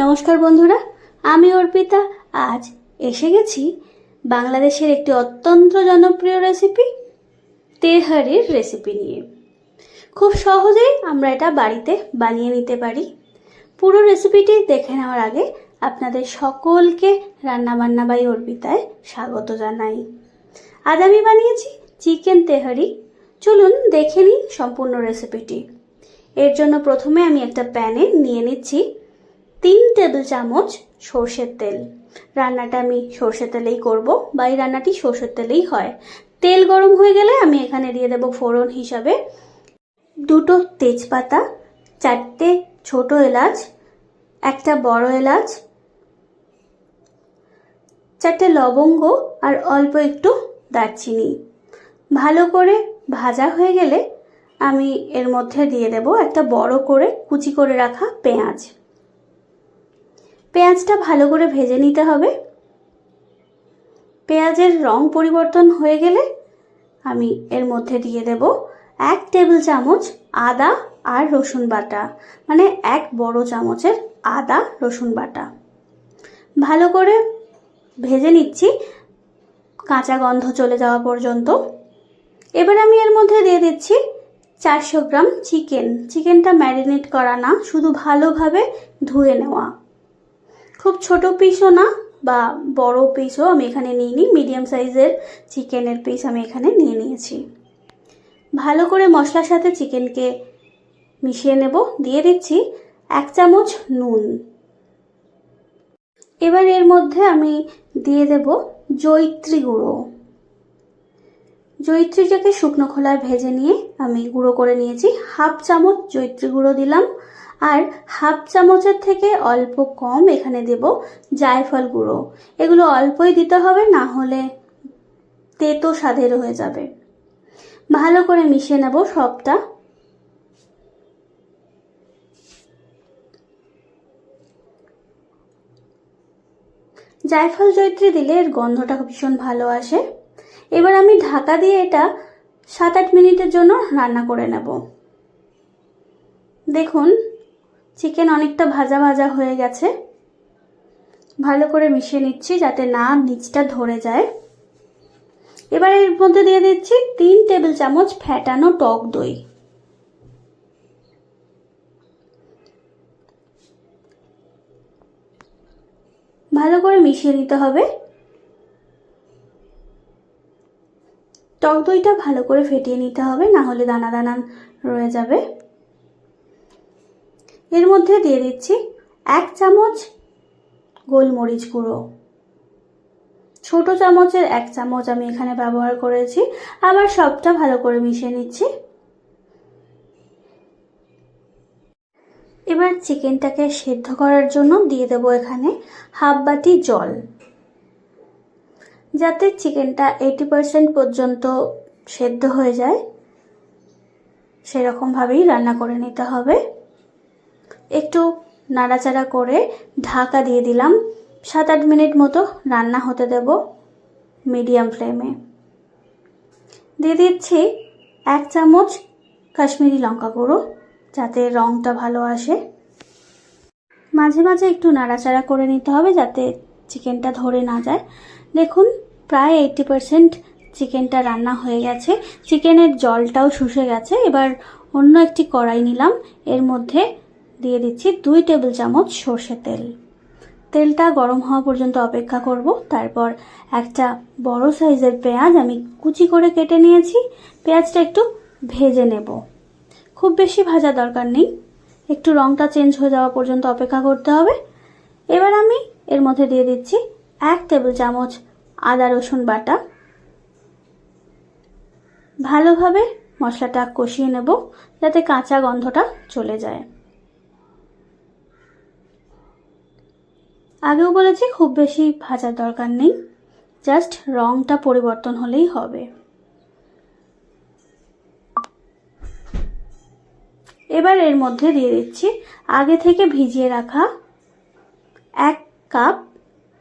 নমস্কার বন্ধুরা, আমি অর্পিতা। আজ এসে গেছি বাংলাদেশের একটি অত্যন্ত জনপ্রিয় রেসিপি তেহারির রেসিপি নিয়ে। খুব সহজেই আমরা এটা বাড়িতে বানিয়ে নিতে পারি। পুরো রেসিপিটি দেখে নেওয়ার আগে আপনাদের সকলকে রান্নাবান্না বাই অর্পিতায় স্বাগত জানাই। আজ আমি বানিয়েছি চিকেন তেহারি। চলুন দেখে নিই সম্পূর্ণ রেসিপিটি এর জন্য প্রথমে আমি একটা প্যানে নিয়ে নিচ্ছি তিন টেবিল চামচ সর্ষের তেল। রান্নাটা আমি সর্ষের তেলেই করব, বা এই রান্নাটি সর্ষের তেলেই হয়। তেল গরম হয়ে গেলে আমি এখানে দিয়ে দেবো ফোড়ন হিসাবে। দুটো তেজপাতা, চারটে ছোট এলাচ, একটা বড় এলাচ, চারটে লবঙ্গ আর অল্প একটু দারচিনি। ভালো করে ভাজা হয়ে গেলে আমি এর মধ্যে দিয়ে দেব একটা বড় করে কুচি করে রাখা পেঁয়াজ। পেঁয়াজটা ভালো করে ভেজে নিতে হবে। পেঁয়াজের রং পরিবর্তন হয়ে গেলে আমি এর মধ্যে দিয়ে দেব এক টেবিল চামচ আদা আর রসুন বাটা মানে এক বড় চামচের আদা রসুন বাটা। ভালো করে ভেজে নিচ্ছি, কাঁচা গন্ধ চলে যাওয়া পর্যন্ত। এবার আমি এর মধ্যে দিয়ে দিচ্ছি চারশো গ্রাম চিকেন। চিকেনটা ম্যারিনেট করা না, শুধু ভালোভাবে ধুয়ে নেওয়া। খুব ছোট পিসও না, বা বড় পিসও আমি এখানে নিয়ে নিই মিডিয়াম সাইজের চিকেনের পিস আমি এখানে নিয়ে নিয়েছি। ভালো করে মশলার সাথে চিকেনকে মিশিয়ে নেব, দিয়ে দিচ্ছি এক চামচ নুন। এবার এর মধ্যে আমি দিয়ে দেব জৈত্রী গুঁড়ো। জৈত্রীটাকে শুকনো খোলায় ভেজে নিয়ে আমি গুঁড়ো করে নিয়েছি, হাফ চামচ জৈত্রী গুঁড়ো দিলাম। আর হাফ চামচের থেকে অল্প কম এখানে দেব জায়ফল গুঁড়ো। এগুলো অল্পই দিতে হবে, না হলে তেতো স্বাদের হয়ে যাবে। ভালো করে মিশিয়ে নেব সবটা। জায়ফল জৈত্রী দিলে এর গন্ধটা ভীষণ ভালো আসে। এবার আমি ঢাকা দিয়ে এটা সাত আট মিনিটের জন্য রান্না করে নেব। দেখুন চিকেন অনেকটা ভাজা ভাজা হয়ে গেছে। ভালো করে মিশিয়ে নিচ্ছি যাতে না নিচটা ধরে যায়। এবার এর মধ্যে দিয়ে দিচ্ছি তিন টেবিল চামচ ফ্যাটানো টক দই। ভালো করে মিশিয়ে নিতে হবে। টক দইটা ভালো করে ফেটিয়ে নিতে হবে, না হলে দানা দানা রয়ে যাবে। এর মধ্যে দিয়ে দিচ্ছি এক চামচ গোলমরিচ গুঁড়ো। ছোট চামচের এক চামচ আমি এখানে ব্যবহার করেছি। আবার সবটা ভালো করে মিশিয়ে নিচ্ছি। এবার চিকেনটাকে সেদ্ধ করার জন্য দিয়ে দেবো এখানে হাফ বাটি জল। যাতে চিকেনটা এইটি পার্সেন্ট পর্যন্ত সেদ্ধ হয়ে যায়, সেরকমভাবেই রান্না করে নিতে হবে। একটু নাড়াচাড়া করে ঢাকা দিয়ে দিলাম। সাত আট মিনিট মতো রান্না হতে দেব মিডিয়াম ফ্লেমে। দিয়ে দিচ্ছি এক চামচ কাশ্মীরি লঙ্কা গুঁড়ো, যাতে রঙটা ভালো আসে। মাঝে মাঝে একটু নাড়াচাড়া করে নিতে হবে যাতে চিকেনটা ধরে না যায়। দেখুন, প্রায় এইটটি পারসেন্ট চিকেনটা রান্না হয়ে গেছে। চিকেনের জলটাও শুষে গেছে। এবার অন্য একটি কড়াই নিলাম। এর মধ্যে দিয়ে দিচ্ছি দুই টেবিল চামচ সর্ষে তেল। তেলটা গরম হওয়া পর্যন্ত অপেক্ষা করব। তারপর একটা বড় সাইজের পেঁয়াজ আমি কুচি করে কেটে নিয়েছি। পেঁয়াজটা একটু ভেজে নেব। খুব বেশি ভাজা দরকার নেই। একটু রঙটা চেঞ্জ হয়ে যাওয়া পর্যন্ত অপেক্ষা করতে হবে। এবার আমি এর মধ্যে দিয়ে দিচ্ছি এক টেবিল চামচ আদা রসুন বাটা। ভালোভাবে মশলাটা কষিয়ে নেব যাতে কাঁচা গন্ধটা চলে যায়। আগেও বলেছি খুব বেশি ভাজার দরকার নেই। জাস্ট রংটা পরিবর্তন হলেই হবে। এবার এর মধ্যে দিয়ে দিচ্ছি আগে থেকে ভিজিয়ে রাখা এক কাপ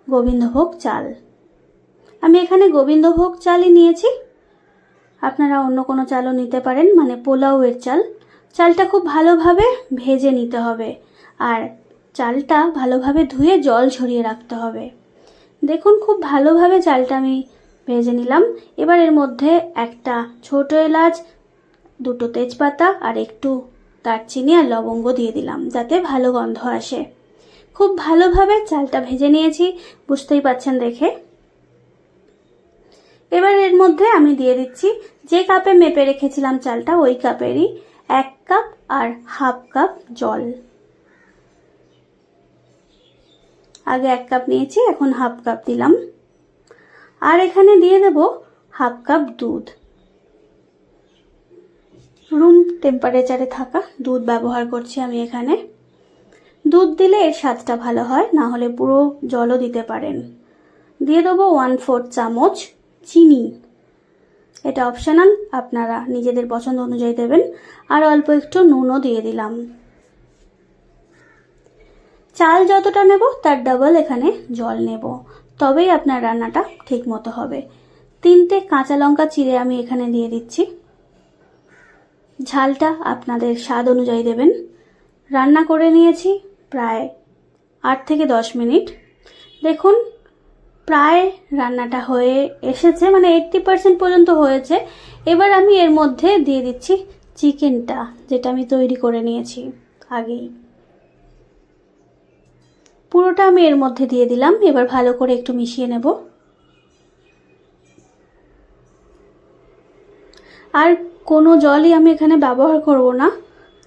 গোবিন্দভোগ চাল। আমি এখানে গোবিন্দভোগ চালই নিয়েছি। আপনারা অন্য কোনো চালও নিতে পারেন মানে পোলাওয়ের চাল। চালটা খুব ভালোভাবে ভেজে নিতে হবে। আর চালটা ভালোভাবে ধুয়ে জল ঝরিয়ে রাখতে হবে। দেখুন খুব ভালোভাবে চালটা আমি ভেজে নিলাম। এবার এর মধ্যে একটা ছোট এলাচ, দুটো তেজপাতা আর একটু দারচিনি আর লবঙ্গ দিয়ে দিলাম যাতে ভালো গন্ধ আসে। খুব ভালোভাবে চালটা ভেজে নিয়েছি, বুঝতেই পাচ্ছেন দেখে। এবার এর মধ্যে আমি দিয়ে দিচ্ছি যে কাপে মেপে রেখেছিলাম চালটা, ওই কাপেরই এক কাপ আর হাফ কাপ জল। আগে এক কাপ নিয়েছি, এখন হাফ কাপ দিলাম। আর এখানে দিয়ে দেব হাফ কাপ দুধ। রুম টেম্পারেচারে থাকা দুধ ব্যবহার করছি আমি এখানে। দুধ দিলে এর স্বাদটা ভালো হয়, না হলে পুরো জলও দিতে পারেন। দিয়ে দেবো ওয়ান ফোর্থ চামচ চিনি। এটা অপশনাল আপনারা নিজেদের পছন্দ অনুযায়ী দেবেন। আর অল্প একটু নুনও দিয়ে দিলাম। চাল যতটা নেব, তার ডাবল এখানে জল নেব। তবেই আপনার রান্নাটা ঠিক মতো হবে। তিনটে কাঁচা লঙ্কা চিড়ে আমি এখানে দিয়ে দিচ্ছি। ঝালটা আপনাদের স্বাদ অনুযায়ী দেবেন। রান্না করে নিয়েছি প্রায় আট থেকে দশ মিনিট। দেখুন, প্রায় রান্নাটা হয়ে এসেছে মানে এইট্টি পার্সেন্ট পর্যন্ত হয়েছে। এবার আমি এর মধ্যে দিয়ে দিচ্ছি চিকেনটা যেটা আমি তৈরি করে নিয়েছি আগেই। পুরোটা আমি এর মধ্যে দিয়ে দিলাম, এবার ভালো করে একটু মিশিয়ে নেব। আর কোনো জলই আমি এখানে ব্যবহার করব না।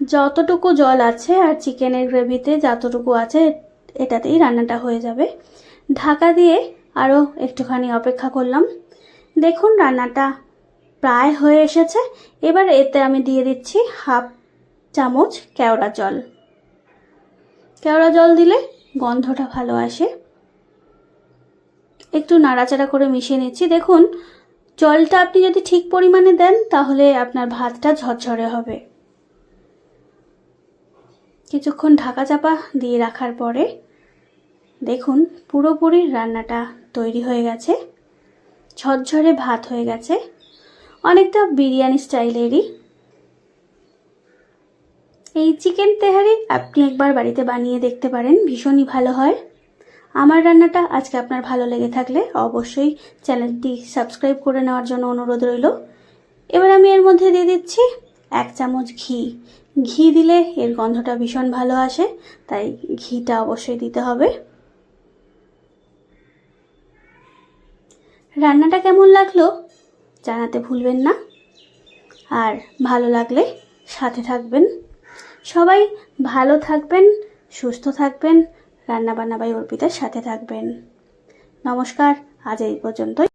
যতটুকু জল আছে আর চিকেনের গ্রেভিতে যতটুকু আছে, এটাতেই রান্নাটা হয়ে যাবে। ঢাকা দিয়ে আরও একটুখানি অপেক্ষা করলাম। দেখুন, রান্নাটা প্রায় হয়ে এসেছে। এবার এতে আমি দিয়ে দিচ্ছি হাফ চামচ কেওড়া জল। কেওড়া জল দিলে গন্ধটা ভালো আসে। একটু নাড়াচাড়া করে মিশিয়ে নিচ্ছি। দেখুন, জলটা আপনি যদি ঠিক পরিমাণে দেন, তাহলে আপনার ভাতটা ঝরঝরে হবে। কিছুক্ষণ ঢাকা চাপা দিয়ে রাখার পরে দেখুন, পুরোপুরি রান্নাটা তৈরি হয়ে গেছে। ঝরঝরে ভাত হয়ে গেছে। অনেকটা বিরিয়ানি স্টাইলেরই। এই চিকেন তেহারি আপনি একবার বাড়িতে বানিয়ে দেখতে পারেন, ভীষণই ভালো হয়। আমার রান্নাটা আজকে আপনার ভালো লেগে থাকলে অবশ্যই চ্যানেলটি সাবস্ক্রাইব করে নেওয়ার জন্য অনুরোধ রইল। এবার আমি এর মধ্যে দিয়ে দিচ্ছি এক চামচ ঘি। ঘি দিলে এর গন্ধটা ভীষণ ভালো আসে, তাই ঘিটা অবশ্যই দিতে হবে। রান্নাটা কেমন লাগল জানাতে ভুলবেন না। আর ভালো লাগলে সাথে থাকবেন। সবাই ভালো থাকবেন সুস্থ থাকবেন রান্নাবান্না বাই অর্পিতার সাথে থাকবেন। নমস্কার আজ এই পর্যন্তই।